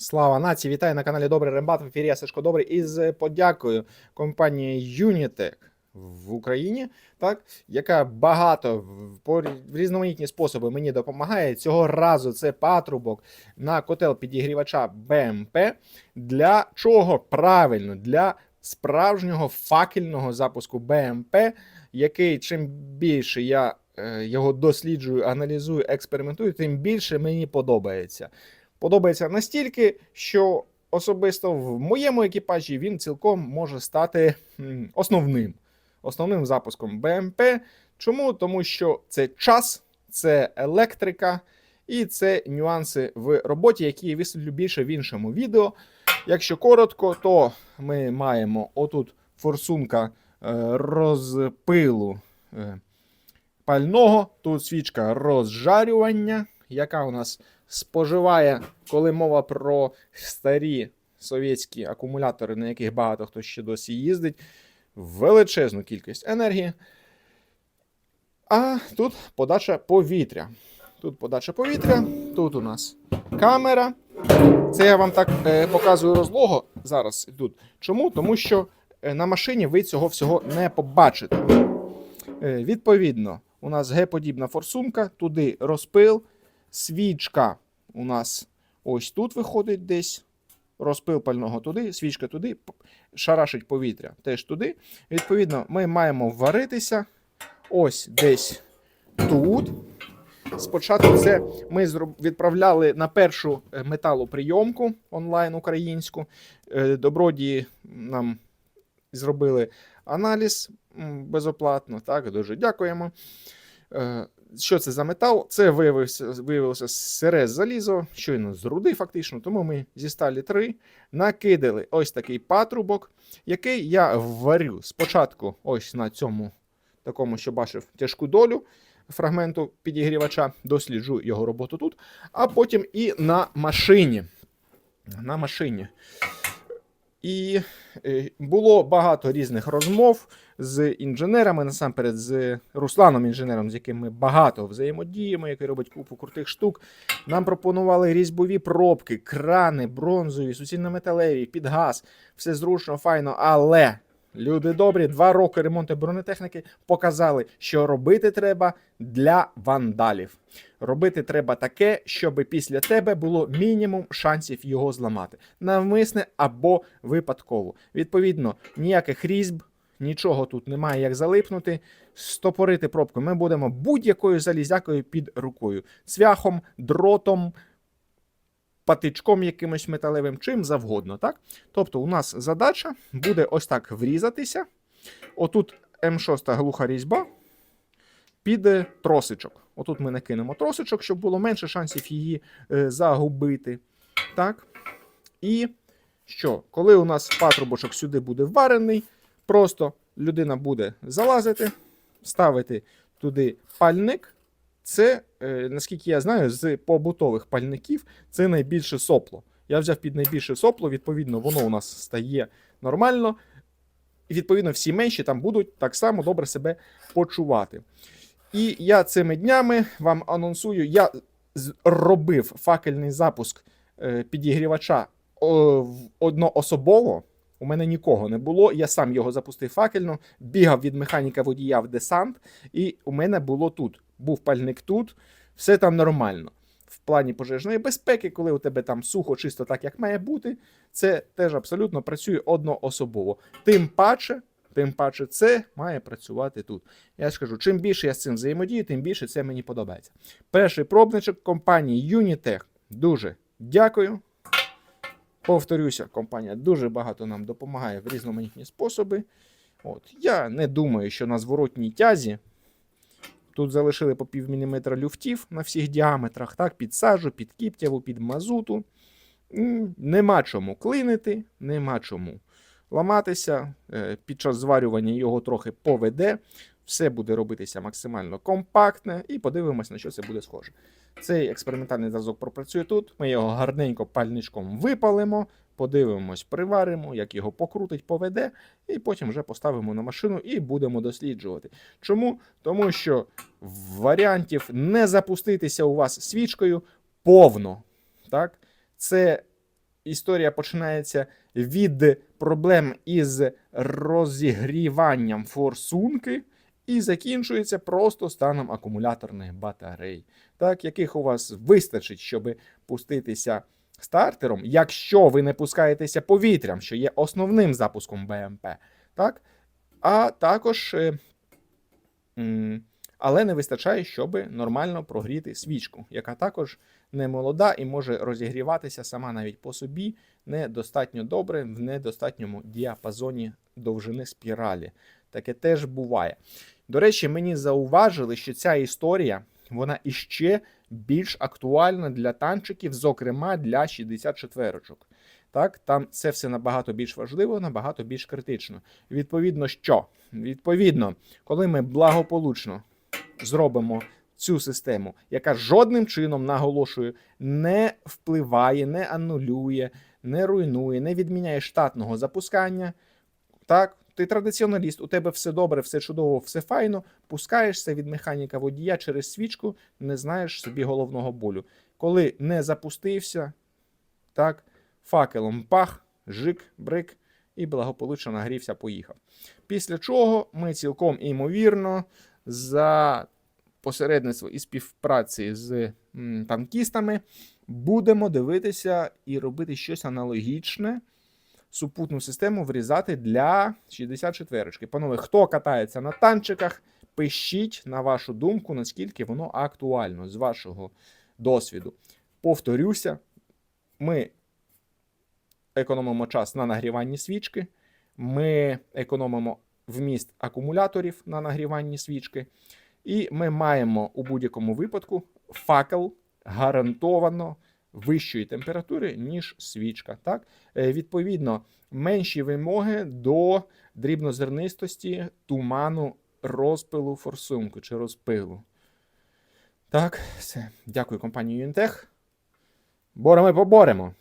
Слава нації! Вітаю на каналі Добрий Рембат. В ефірі Сашко Добрий із подякою компанії Unitec в Україні, так, яка багато по різноманітні способи мені допомагає. Цього разу це патрубок на котел підігрівача БМП. Для чого? Правильно, для справжнього факельного запуску БМП, який чим більше я е, його досліджую, аналізую, експериментую, тим більше мені подобається подобається настільки, що особисто в моєму екіпажі він цілком може стати основним. Основним запуском БМП. Чому? Тому що це час, це електрика і це нюанси в роботі, які я висвітлю більше в іншому відео. Якщо коротко, то ми маємо отут форсунка е, розпилу е, пального, тут свічка розжарювання, яка у нас споживає, коли мова про старі совєтські акумулятори, на яких багато хто ще досі їздить, величезну кількість енергії. А тут подача повітря. Тут подача повітря, тут у нас камера. Це я вам так е, показую розлого зараз тут. Чому? Тому що е, на машині ви цього всього не побачите. Е, відповідно, у нас Г-подібна форсунка, туди розпил, свічка у нас ось тут виходить десь. Розпил пального туди, свічка туди, шарашить повітря теж туди. Відповідно, ми маємо варитися ось десь тут. Спочатку це ми відправляли на першу е, металоприйомку онлайн українську. Е, Добродії нам зробили аналіз безоплатно. Так, дуже дякуємо. Що це за метал? Це виявився, виявилося сире залізо, щойно з руди, фактично. Тому ми зі сталі 3 накидали ось такий патрубок, який я варю спочатку ось на цьому такому, що бачив, тяжку долю фрагменту підігрівача, досліджу його роботу тут, а потім і на машині. На машині. І е, було багато різних розмов з інженерами, насамперед з Русланом, інженером, з яким ми багато взаємодіємо, який робить купу крутих штук. Нам пропонували різьбові пробки, крани, бронзові, суцільно-металеві, під газ. Все зручно, файно, але. Люди добрі, два роки ремонту бронетехніки показали, що робити треба для вандалів. Робити треба таке, щоб після тебе було мінімум шансів його зламати. Навмисне або випадково. Відповідно, ніяких різьб, нічого тут немає як залипнути. Стопорити пробку ми будемо будь-якою залізякою під рукою. Цвяхом, дротом, патичком якимось металевим, чим завгодно. Так? Тобто, у нас задача буде ось так врізатися. Отут М6 глуха різьба під тросичок. Отут ми накинемо тросичок, щоб було менше шансів її е, загубити. Так. І що? Коли у нас патрубочок сюди буде варений, просто людина буде залазити, ставити туди пальник. Це, е, наскільки я знаю, з побутових пальників це найбільше сопло. Я взяв під найбільше сопло, відповідно, воно у нас стає нормально. І відповідно всі менші там будуть так само добре себе почувати. І я цими днями вам анонсую, я з- робив факельний запуск е, підігрівача одноособово. У мене нікого не було. Я сам його запустив факельно, бігав від механіка водія в десант, і у мене було тут. Був пальник тут, все там нормально. В плані пожежної безпеки, коли у тебе там сухо, чисто так, як має бути, це теж абсолютно працює одноособово. Тим паче, тим паче, це має працювати тут. Я ж кажу, чим більше я з цим взаємодію, тим більше це мені подобається. Перший пробничок компанії Unitech. Дуже дякую. Повторюся, компанія дуже багато нам допомагає в різноманітні способи. От. Я не думаю, що на зворотній тязі тут залишили по пів міліметра люфтів на всіх діаметрах, так, під сажу, під кіптяву, під мазуту. Нема чому клинити, нема чому ламатися. Е, Під час зварювання його трохи поведе. Все буде робитися максимально компактне, і подивимось, на що це буде схоже. Цей експериментальний зразок пропрацює тут. Ми його гарненько пальничком випалимо, подивимось, приваримо, як його покрутить, поведе, і потім вже поставимо на машину і будемо досліджувати. Чому? Тому що варіантів не запуститися у вас свічкою повно. Так? Це історія починається від проблем із розігріванням форсунки і закінчується просто станом акумуляторних батарей, так, яких у вас вистачить, щоб пуститися стартером, якщо ви не пускаєтеся повітрям, що є основним запуском БМП. Так? А також. е, Але не вистачає, щоб нормально прогріти свічку, яка також не молода і може розігріватися сама навіть по собі недостатньо добре в недостатньому діапазоні довжини спіралі. Таке теж буває. До речі, мені зауважили, що ця історія вона іще більш актуальна для танчиків, зокрема для 64-очок. Так, там це все набагато більш важливо, набагато більш критично. Відповідно, що? Відповідно, коли ми благополучно зробимо цю систему, яка жодним чином, наголошую, не впливає, не анулює, не руйнує, не відміняє штатного запускання. Так, ти традиціоналіст, у тебе все добре, все чудово, все файно. Пускаєшся від механіка водія через свічку, не знаєш собі головного болю. Коли не запустився, так, факелом пах, жик, брик і благополучно нагрівся, поїхав. Після чого ми цілком імовірно за посередництво і співпраці з танкістами будемо дивитися і робити щось аналогічне супутну систему врізати для 64-ки. Панове, хто катається на танчиках, пишіть на вашу думку, наскільки воно актуально з вашого досвіду. Повторюся, ми економимо час на нагріванні свічки, ми економимо вміст акумуляторів на нагріванні свічки, і ми маємо у будь-якому випадку факел гарантовано вищої температури, ніж свічка. Так? Е, Відповідно, менші вимоги до дрібнозернистості туману розпилу форсунку чи розпилу. Так, все. Дякую компанії Юнтех. Боремо поборемо.